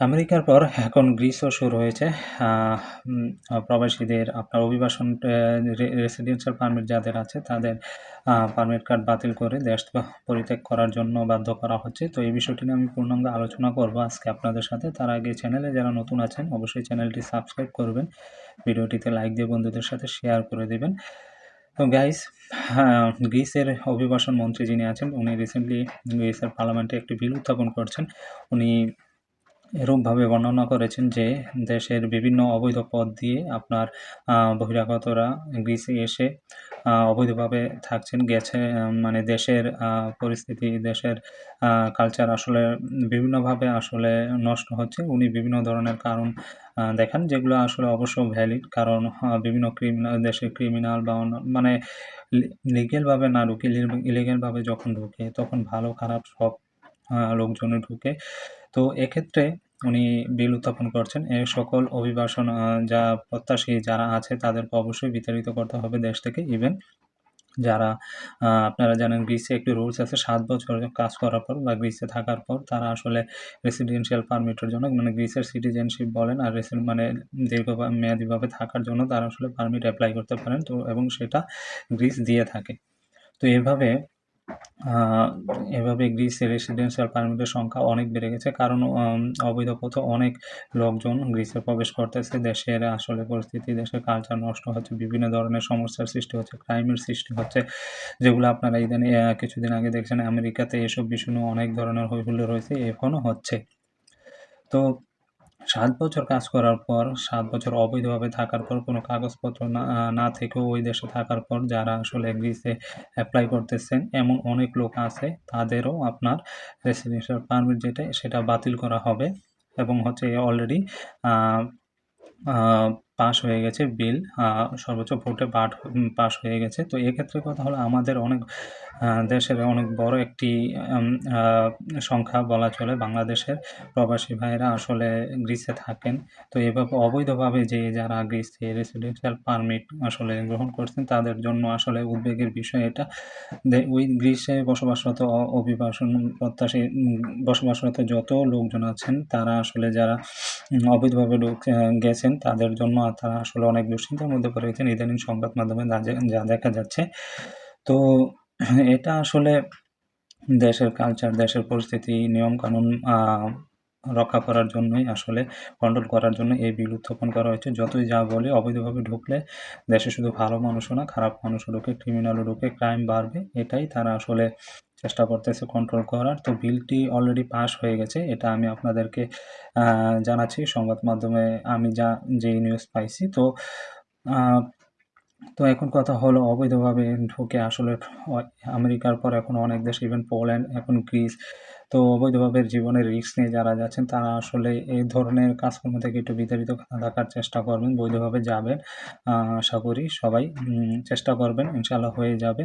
আমেরিকার পর এখন গ্রিসও শুরু হয়েছে। প্রবাসীদের আপনার অভিবাসন রেসিডেন্সিয়াল পারমিট যাদের আছে তাদের পারমিট কার্ড বাতিল করে দেশ পরিত্যাগ করার জন্য বাধ্য করা হচ্ছে। তো এই বিষয়টি নিয়ে আমি পূর্ণাঙ্গ আলোচনা করব আজকে আপনাদের সাথে। তার আগে চ্যানেলে যারা নতুন আছেন, অবশ্যই চ্যানেলটি সাবস্ক্রাইব করবেন। ভিডিওটিতে লাইক দিয়ে বন্ধুদের সাথে শেয়ার করে দেবেন। তো গাইস গ্রিসের অভিবাসন মন্ত্রী যিনি আছেন, উনি রিসেন্টলি গ্রিসের পার্লামেন্টে একটি বিল উত্থাপন করছেন। উনি এরূপভাবে বর্ণনা করেছেন যে দেশের বিভিন্ন অবৈধ পথ দিয়ে আপনার বহিরাগতরা গ্রিসে এসে অবৈধভাবে থাকছেন, গেছে মানে দেশের পরিস্থিতি, দেশের কালচার আসলে বিভিন্নভাবে আসলে নষ্ট হচ্ছে। উনি বিভিন্ন ধরনের কারণ দেখান যেগুলো আসলে অবশ্য ভ্যালিড কারণ বিভিন্ন ক্রিমিনাল দেশের ক্রিমিনাল বা মানে লিগেলভাবে না ঢুকে ইলিগেলভাবে যখন ঢুকে, তখন ভালো খারাপ সব লোকজনে ঢুকে। তো এক্ষেত্রে উনি বিল উত্থাপন করছেন। এই সকল অভিবাসন যা প্রত্যাশী যারা আছে তাদেরকে অবশ্যই বিতাড়িত করতে হবে দেশ থেকে। ইভেন যারা আপনারা জানেন গ্রিসে একটি রুলস আছে, সাত বছর কাজ করার পর বা গ্রিসে থাকার পর তারা আসলে রেসিডেন্সিয়াল পারমিটের জন্য মানে গ্রিসের সিটিজেনশিপ বলেন আর রেসিড মানে দীর্ঘ মেয়াদীভাবে থাকার জন্য তারা আসলে পারমিট অ্যাপ্লাই করতে পারেন। তো এবং সেটা গ্রিস দিয়ে থাকে। তো এভাবে এভাবে গ্রিসে রেসিডেন্সিয়াল পারমিটের সংখ্যা অনেক বেড়ে গেছে। কারণ অবৈধ পথে অনেক লোকজন গ্রিসে প্রবেশ করতেছে। দেশের আসলে পরিস্থিতি, দেশের কালচার নষ্ট হচ্ছে, বিভিন্ন ধরনের সমস্যার সৃষ্টি হচ্ছে ক্রাইমের সৃষ্টি হচ্ছে, যেগুলো আপনারা ইদানি কিছুদিন আগে দেখছেন। আমেরিকাতে এসব বিষয় অনেক ধরনের হৈহুল্লো রয়েছে এখনও হচ্ছে। তো সাত বছর কাজ করার পর, সাত বছর অবৈধভাবে থাকার পর, কোনো কাগজপত্র না না থেকেও ওই দেশে থাকার পর যারা আসলে গ্রিসে অ্যাপ্লাই করতেছেন, এমন অনেক লোক আছে, তাদেরও আপনার রেসিডেন্সিয়াল পারমিট যেটা, সেটা বাতিল করা হবে এবং হচ্ছে অলরেডি পাস হয়ে গেছে বিল সর্বোচ্চ ভোটে পাঠ পাস হয়ে গেছে। তো এক্ষেত্রে কথা হলো আমাদের অনেক দেশের অনেক বড় একটি সংখ্যা বলা চলে, বাংলাদেশের প্রবাসী ভাইয়েরা আসলে গ্রিসে থাকেন। তো এভাবে অবৈধভাবে যে যারা গ্রিসে রেসিডেন্সিয়াল পারমিট আসলে গ্রহণ করছেন, তাদের জন্য আসলে উদ্বেগের বিষয় এটা। ওই গ্রিসে বসবাসরত অভিবাসন প্রত্যাশী বসবাসরত যত লোকজন আছেন, তারা আসলে যারা অবৈধভাবে গেছেন, তাদের জন্য তারা আসলে অনেক দুশ্চিন্তার মধ্যে পড়ে গেছেন ইদানিং সংবাদ মাধ্যমে যা দেখা যাচ্ছে। তো এটা আসলে দেশের কালচার দেশের পরিস্থিতি, নিয়মকানুন রক্ষা করার জন্যই আসলে কন্ট্রোল করার জন্য এই বিল উত্থাপন করা হয়েছে। যতই যা বলে, অবৈধভাবে ঢুকলে দেশে শুধু ভালো মানুষও না, খারাপ মানুষও ঢুকে ক্রিমিনালও ঢুকে ক্রাইম বাড়বে, এটাই তারা আসলে চেষ্টা করতেছে কন্ট্রোল করার। তো বিলটি অলরেডি পাস হয়ে গেছে। এটা আমি আপনাদেরকে জানাচ্ছি। সংবাদ মাধ্যমে আমি যা, যে নিউজ পাইছি। তো তো এখন কথা হলো, অবৈধভাবে ঢুকে আসলে, আমেরিকার পর এখন অনেক দেশ ইভেন পোল্যান্ড এখন গ্রিস তো অবৈধভাবে জীবনের রিস্ক নিয়ে যারা যাচ্ছেন, তারা আসলে এই ধরনের কাজকর্ম থেকে একটু বিতাড়িত থাকার চেষ্টা করবেন, বৈধভাবে যাবেন। আশা করি সবাই চেষ্টা করবেন ইনশাল্লাহ হয়ে যাবে।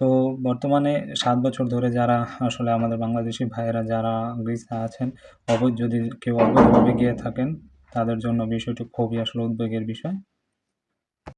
তো বর্তমানে সাত বছর ধরে যারা আসলে আমাদের বাংলাদেশি ভাইয়েরা যারা গ্রিসে আছেন, অবৈধ যদি কেউ অবৈধভাবে গিয়ে থাকেন, তাদের জন্য বিষয়টি খুবই আসলে উদ্বেগের বিষয়।